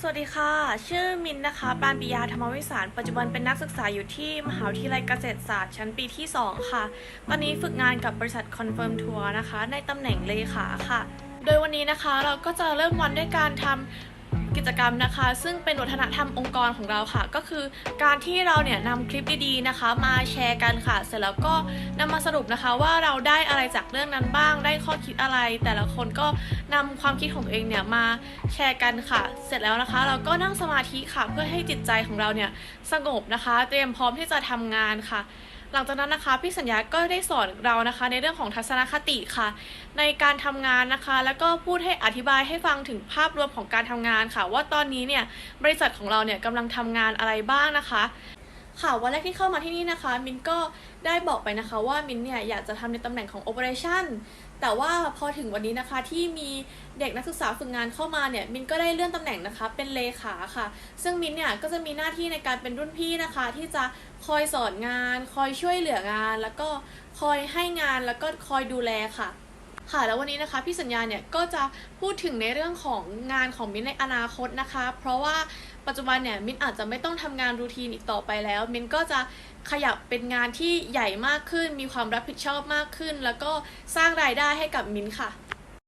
สวัสดีค่ะ ชื่อมินนะคะปานปิยาธรรมวิสาร ปัจจุบันเป็นนักศึกษาอยู่ที่มหาวิทยาลัยเกษตรศาสตร์ชั้นปีที่ 2 ค่ะ ตอนนี้ฝึกงานกับบริษัทคอนเฟิร์มทัวร์นะคะ ในตำแหน่งเลขาค่ะ โดยวันนี้นะคะเราก็จะเริ่มวันด้วยการทำ กิจกรรมนะคะ ซึ่งเป็นวัฒนธรรมองค์กรของเราค่ะ ก็คือการที่เราเนี่ยนำคลิปดีๆนะคะ มาแชร์กันค่ะ เสร็จแล้วก็นำมาสรุปนะคะว่าเราได้อะไรจากเรื่องนั้นบ้าง ได้ข้อคิดอะไร แต่ละคนก็นำความคิดของตัวเองเนี่ยมาแชร์กันค่ะ เสร็จแล้วนะคะ เราก็นั่งสมาธิค่ะ เพื่อให้จิตใจของเราเนี่ยสงบนะคะ เตรียมพร้อมที่จะทำงานค่ะ หลังจากนั้นนะคะพี่สัญญาก็ได้สอนเรานะคะ ในเรื่องของทัศนคติค่ะ ในการทำงานนะคะ แล้วก็พูดให้อธิบายให้ฟังถึงภาพรวมของการทำงานค่ะ ว่าตอนนี้เนี่ยบริษัทของเราเนี่ยกำลังทำงานอะไรบ้างนะคะ ค่ะวันแรกที่เข้ามาที่นี่นะคะ มินก็ได้บอกไปนะคะว่ามินเนี่ยอยากจะทำในตำแหน่งของ Operation แต่ว่าพอถึงวันนี้นะคะที่มีเด็กนักศึกษาฝึกงานเข้ามาเนี่ยมินก็ได้เลื่อนตำแหน่งนะคะเป็นเลขาค่ะ ซึ่งมินเนี่ยก็จะมีหน้าที่ในการเป็นรุ่นพี่นะคะ ที่จะคอยสอนงาน คอยช่วยเหลืองาน แล้วก็คอยให้งานแล้วก็คอยดูแลค่ะค่ะแล้ววันนี้นะคะพี่สัญญาเนี่ยก็จะพูดถึงในเรื่องของงานของมิ้นในอนาคตนะคะ เพราะว่า ปัจจุบันเนี่ยมินอาจจะไม่ต้องทำงานรูทีนอีกต่อไปแล้ว มินก็จะขยับเป็นงานที่ใหญ่มากขึ้น มีความรับผิดชอบมากขึ้น แล้วก็สร้างรายได้ให้กับมินค่ะ